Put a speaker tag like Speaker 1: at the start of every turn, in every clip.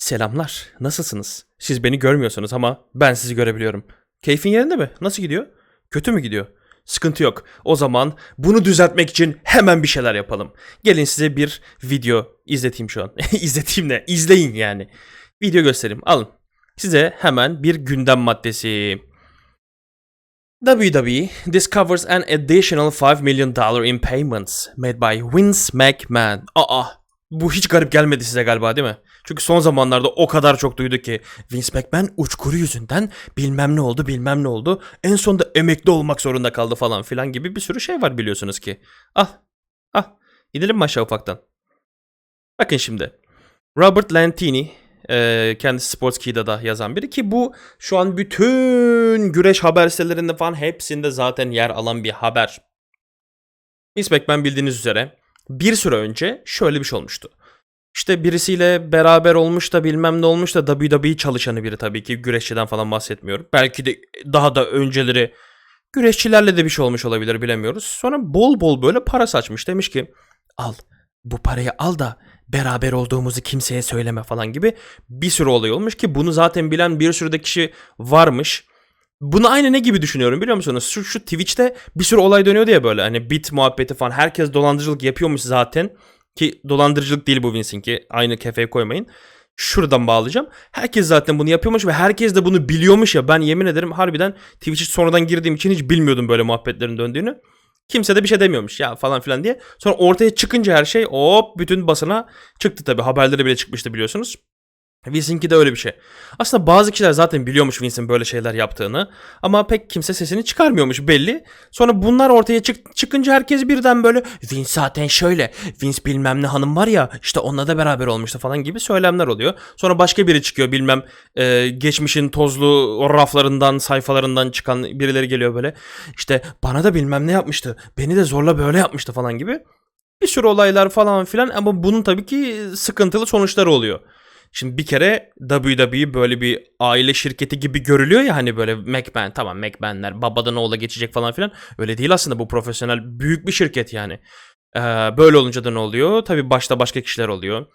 Speaker 1: Selamlar. Nasılsınız? Siz beni görmüyorsunuz ama ben sizi görebiliyorum. Keyfin yerinde mi? Nasıl gidiyor? Kötü mü gidiyor? Sıkıntı yok. O zaman bunu düzeltmek için hemen bir şeyler yapalım. Gelin size bir video izleteyim şu an. izleteyim ne? İzleyin yani. Video göstereyim. Alın. Size hemen bir gündem maddesi. WWE discovers an additional 5 million dollar in payments made by Vince McMahon. Aa, bu hiç garip gelmedi size galiba değil mi? Çünkü son zamanlarda o kadar çok duyduk ki Vince McMahon uçkuru yüzünden bilmem ne oldu bilmem ne oldu. En sonunda emekli olmak zorunda kaldı falan filan gibi bir sürü şey var biliyorsunuz ki. Al, al. Gidelim mi aşağı ufaktan? Bakın şimdi. Robert Lantini kendisi Sportskey'de da yazan biri ki bu şu an bütün güreş haber sitelerinde falan hepsinde zaten yer alan bir haber. Vince McMahon bildiğiniz üzere bir süre önce şöyle bir şey olmuştu. İşte birisiyle beraber olmuş da bilmem ne olmuş da WWE çalışanı biri tabii ki güreşçiden falan bahsetmiyorum. Belki de daha da önceleri güreşçilerle de bir şey olmuş olabilir bilemiyoruz. Sonra bol bol böyle para saçmış demiş ki al bu parayı al da beraber olduğumuzu kimseye söyleme falan gibi bir sürü olay olmuş ki bunu zaten bilen bir sürü de kişi varmış. Bunu aynı ne gibi düşünüyorum biliyor musunuz? Şu, şu Twitch'te bir sürü olay dönüyordu ya böyle hani bit muhabbeti falan. Herkes dolandırıcılık yapıyormuş zaten. Ki dolandırıcılık değil bu Vince'inki. Aynı kefeye koymayın. Şuradan bağlayacağım. Herkes zaten bunu yapıyormuş ve herkes de bunu biliyormuş ya. Ben yemin ederim harbiden Twitch'e sonradan girdiğim için hiç bilmiyordum böyle muhabbetlerin döndüğünü. Kimse de bir şey demiyormuş ya falan filan diye. Sonra ortaya çıkınca her şey hop bütün basına çıktı tabii. Haberlere bile çıkmıştı biliyorsunuz. Vince'inki de öyle bir şey. Aslında bazı kişiler zaten biliyormuş Vince'in böyle şeyler yaptığını. Ama pek kimse sesini çıkarmıyormuş belli. Sonra bunlar ortaya çık çıkınca herkes birden böyle Vince zaten şöyle. Vince bilmem ne hanım var ya işte onunla da beraber olmuştu falan gibi söylemler oluyor. Sonra başka biri çıkıyor bilmem e, geçmişin tozlu o raflarından sayfalarından çıkan birileri geliyor böyle. İşte bana da bilmem ne yapmıştı. Beni de zorla böyle yapmıştı falan gibi. Bir sürü olaylar falan filan ama bunun tabii ki sıkıntılı sonuçları oluyor. Şimdi bir kere WWE böyle bir aile şirketi gibi görülüyor ya hani böyle McMahon tamam McMahon'ler babadan oğula geçecek falan filan. Öyle değil aslında bu profesyonel büyük bir şirket yani. Ee, böyle olunca da ne oluyor? Tabii başta başka kişiler oluyor.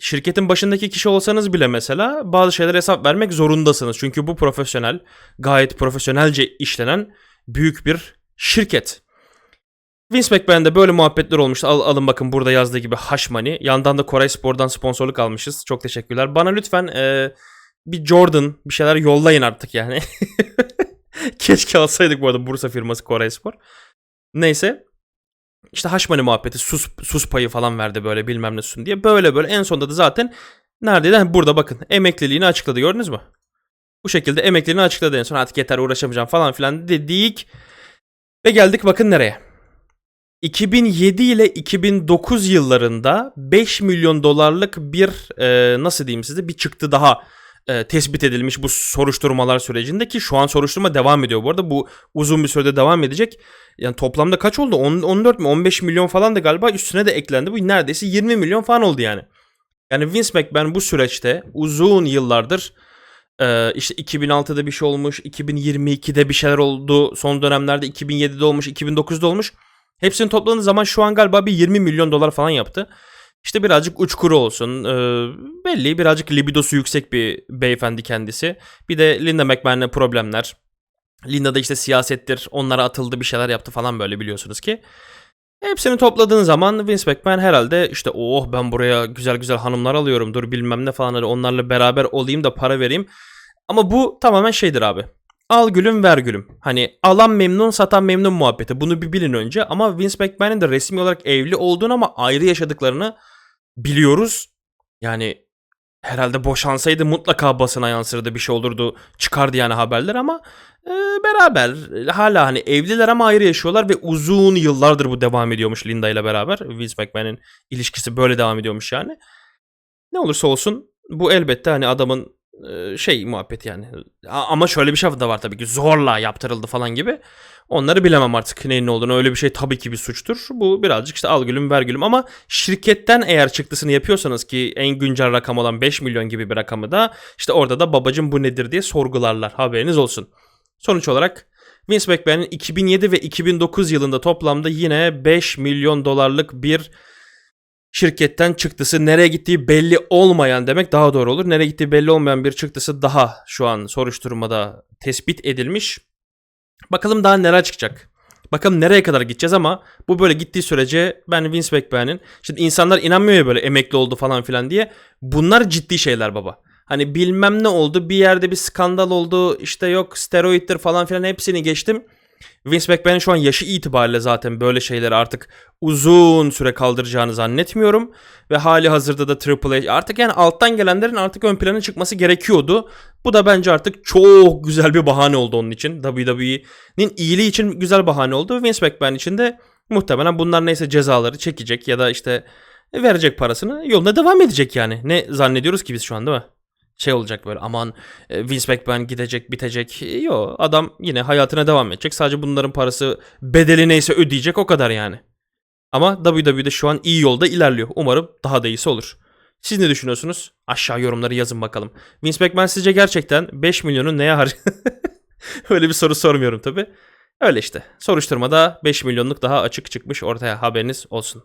Speaker 1: Şirketin başındaki kişi olsanız bile mesela bazı şeylere hesap vermek zorundasınız. Çünkü bu profesyonel, gayet profesyonelce işlenen büyük bir şirket. Vince McMahon'da böyle muhabbetler olmuştu. Al, alın bakın burada yazdığı gibi money. Yandan da Koray Spor'dan sponsorluk almışız. Çok teşekkürler. Bana lütfen e, bir Jordan bir şeyler yollayın artık yani. Keşke alsaydık bu arada Bursa firması Koray Spor. Neyse. İşte money muhabbeti sus, sus payı falan verdi böyle bilmem ne sun diye. Böyle böyle en sonunda da zaten neredeydi? Burada bakın emekliliğini açıkladı gördünüz mü? Bu şekilde emekliliğini açıkladı en son artık yeter uğraşamayacağım falan filan dedik. Ve geldik bakın nereye. 2007 ile 2009 yıllarında 5 milyon dolarlık bir e, nasıl diyeyim size bir çıktı daha e, tespit edilmiş bu soruşturmalar sürecinde ki şu an soruşturma devam ediyor bu arada bu uzun bir sürede devam edecek. Yani toplamda kaç oldu? 10, 14 mi 15 milyon falan da galiba üstüne de eklendi. Bu neredeyse 20 milyon falan oldu yani. Yani Vince McMahon bu süreçte uzun yıllardır e, işte 2006'da bir şey olmuş, 2022'de bir şeyler oldu, son dönemlerde 2007'de olmuş, 2009'da olmuş. Hepsini topladığınız zaman şu an galiba bir 20 milyon dolar falan yaptı. İşte birazcık uçkuru olsun. Ee, belli birazcık libidosu yüksek bir beyefendi kendisi. Bir de Linda McMahon'la problemler. Linda da işte siyasettir. Onlara atıldı bir şeyler yaptı falan böyle biliyorsunuz ki. Hepsini topladığın zaman Vince McMahon herhalde işte oh ben buraya güzel güzel hanımlar alıyorum dur bilmem ne falan onlarla beraber olayım da para vereyim. Ama bu tamamen şeydir abi. Al gülüm ver gülüm. Hani alan memnun satan memnun muhabbeti. Bunu bir bilin önce. Ama Vince McMahon'in de resmi olarak evli olduğunu ama ayrı yaşadıklarını biliyoruz. Yani herhalde boşansaydı mutlaka basına yansırdı bir şey olurdu. Çıkardı yani haberler ama e, beraber hala hani evliler ama ayrı yaşıyorlar ve uzun yıllardır bu devam ediyormuş Linda ile beraber. Vince McMahon'in ilişkisi böyle devam ediyormuş yani. Ne olursa olsun bu elbette hani adamın e, şey muhabbet yani. Ama şöyle bir şey de var tabii ki zorla yaptırıldı falan gibi. Onları bilemem artık neyin ne olduğunu. Öyle bir şey tabii ki bir suçtur. Bu birazcık işte al gülüm ver gülüm ama şirketten eğer çıktısını yapıyorsanız ki en güncel rakam olan 5 milyon gibi bir rakamı da işte orada da babacım bu nedir diye sorgularlar. Haberiniz olsun. Sonuç olarak Vince McMahon'in 2007 ve 2009 yılında toplamda yine 5 milyon dolarlık bir şirketten çıktısı nereye gittiği belli olmayan demek daha doğru olur. Nereye gittiği belli olmayan bir çıktısı daha şu an soruşturmada tespit edilmiş. Bakalım daha neler çıkacak. Bakalım nereye kadar gideceğiz ama bu böyle gittiği sürece ben Vince McMahon'in şimdi insanlar inanmıyor ya böyle emekli oldu falan filan diye. Bunlar ciddi şeyler baba. Hani bilmem ne oldu bir yerde bir skandal oldu işte yok steroiddir falan filan hepsini geçtim. Vince McMahon'in şu an yaşı itibariyle zaten böyle şeyleri artık uzun süre kaldıracağını zannetmiyorum. Ve hali hazırda da Triple H artık yani alttan gelenlerin artık ön plana çıkması gerekiyordu. Bu da bence artık çok güzel bir bahane oldu onun için. WWE'nin iyiliği için güzel bahane oldu. Vince McMahon için de muhtemelen bunlar neyse cezaları çekecek ya da işte verecek parasını yoluna devam edecek yani. Ne zannediyoruz ki biz şu an değil mi? Şey olacak böyle aman e, Vince McMahon gidecek bitecek. Yo adam yine hayatına devam edecek. Sadece bunların parası bedeli neyse ödeyecek o kadar yani. Ama WWE'de şu an iyi yolda ilerliyor. Umarım daha da iyisi olur. Siz ne düşünüyorsunuz? Aşağı yorumları yazın bakalım. Vince McMahon sizce gerçekten 5 milyonu neye har... Öyle bir soru sormuyorum tabi. Öyle işte. Soruşturmada 5 milyonluk daha açık çıkmış ortaya haberiniz olsun.